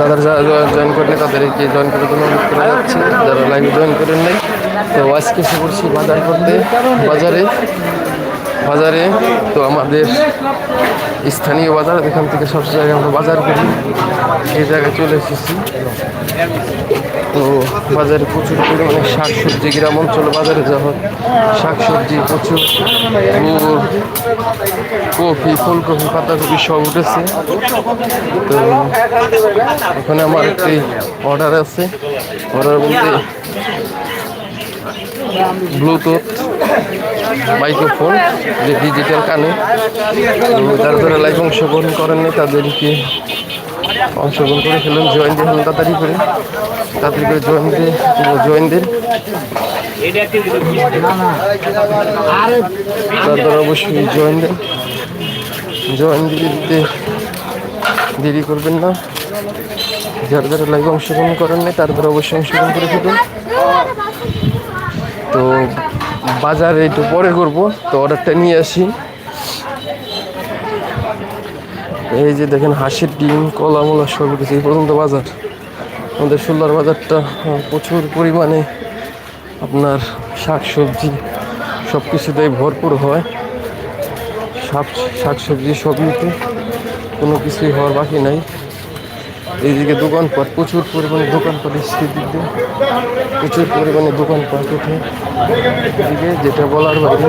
তাদের জয়েন করেনি তাদেরকে জয়েন করার জন্য অনুরোধ করা যাচ্ছে। যারা লাইভে জয়েন করেন নাই, তো আজকে এসে করছি বাজার করতে বাজারে বাজারে। তো আমাদের স্থানীয় বাজার, এখান থেকে সব জায়গায় আমরা বাজার করি। এই জায়গায় চলে এসেছি। তো বাজারে প্রচুর পরিমাণে শাক সবজি গ্রাম অঞ্চলে বাজারে যাওয়া শাক সবজি প্রচুর। কফি ফুলকপি, পাতাকপি সব উঠেছে। তো ওখানে আমার একটি অর্ডার আছে। অর্ডার বলতে ব্লুটুথ মাইক্রোফোন যে ডিজিটাল কানে। যারা যারা লাইভ অংশগ্রহণ করেননি তাদেরকে অংশগ্রহণ করে ফেলুন জয়েন দিয়ে তাড়াতাড়ি করে। তাড়াতাড়ি করে জয়েন দিয়ে, জয়েন দিন তারপর অবশ্যই জয়েন দেন জয়েন দিতে দেরি করবেন না। যারা যারা লাইভ অংশগ্রহণ করেন নাই তারপরে অবশ্যই অংশগ্রহণ করে ফেলুন। বাজারে একটু পরে করব, তো অর্ডারটা নিয়ে আসি। এই যে দেখেন, হাঁসের ডিম, কলা, মলা সব কিছু এই পর্যন্ত বাজার। আমাদের সোলার বাজারটা প্রচুর পরিমাণে আপনার শাক সবজি সব কিছুতেই ভরপুর হয়। শাক শাক সবজি সবইতে কোনো কিছুই হওয়ার বাকি নাই। এইদিকে দোকানপাট প্রচুর পরিমাণে দোকানপাট এসছে দিক দিয়ে প্রচুর পরিমাণে দোকানপাট উঠে। এদিকে যেটা বলার বাইরে,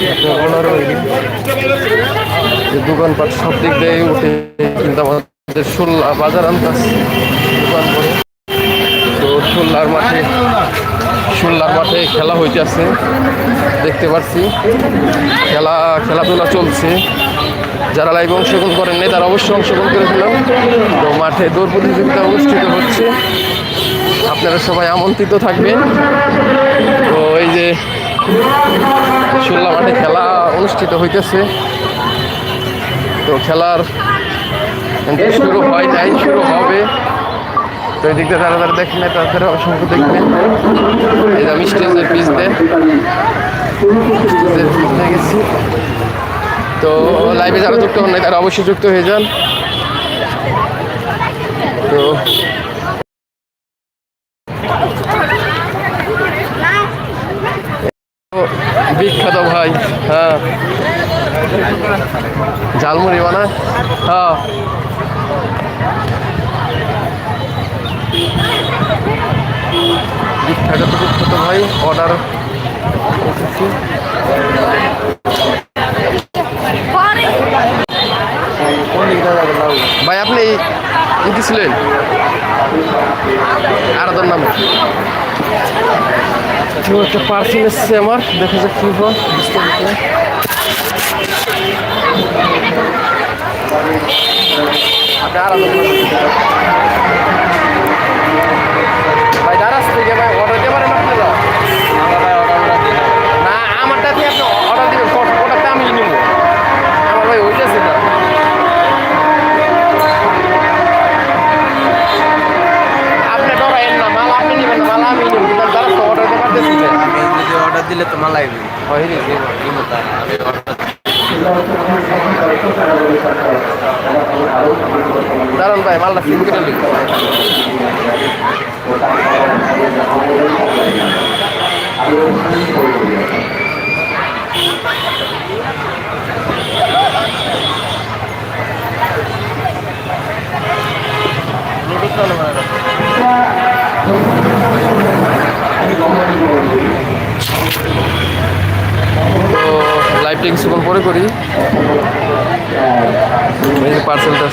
যেটা বলার বাইরে, যে দোকানপাট সব দিক দিয়ে উঠে। কিন্তু আমাদের সোল্লা বাজার আনতাস দোকান করে তো সোল্লার মাঠে সোল্লার মাঠে খেলা হইতেছে দেখতে পাচ্ছি খেলা, খেলাধুলা চলছে। যারা লাইভ অংশগ্রহণ করেন নাই তারা অবশ্যই অংশগ্রহণ করে ফেলাম তো মাঠে দৌড় প্রতিযোগিতা অনুষ্ঠিত হচ্ছে। আপনারা সবাই আমন্ত্রিত থাকবেন। তো এই যে শুনলাম মাঠে খেলা অনুষ্ঠিত হইতেছে। তো খেলার শুরু হয় নাই, শুরু হবে। তো এই দিকটা যারা যারা দেখেন তাদের অসংখ্য দেখবেন। এই আমি স্টেজের পিস দিয়ে পিস গেছি। তো লাইভে যারা যুক্ত হন নাই, তারা অবশ্যই যুক্ত হয়ে যান। তো বিখ্যাত ভাই হ্যাঁ। ঝালমুড়ি বানায়? হ্যাঁ। বিখ্যাত বিখ্যাত ভাই অর্ডার ভাই আপনি কি ছিলেন আরাধন নামে একটা পার্সেল এসছে আমার দেখা যাক কি বিস্তারিত আপনি আরাধন মালাই হয় রে আমি অর্ডার দারুণ ভাই মালটা সিম তো লাইভটা কিছুক্ষণ পরে করি। পার্সেলটা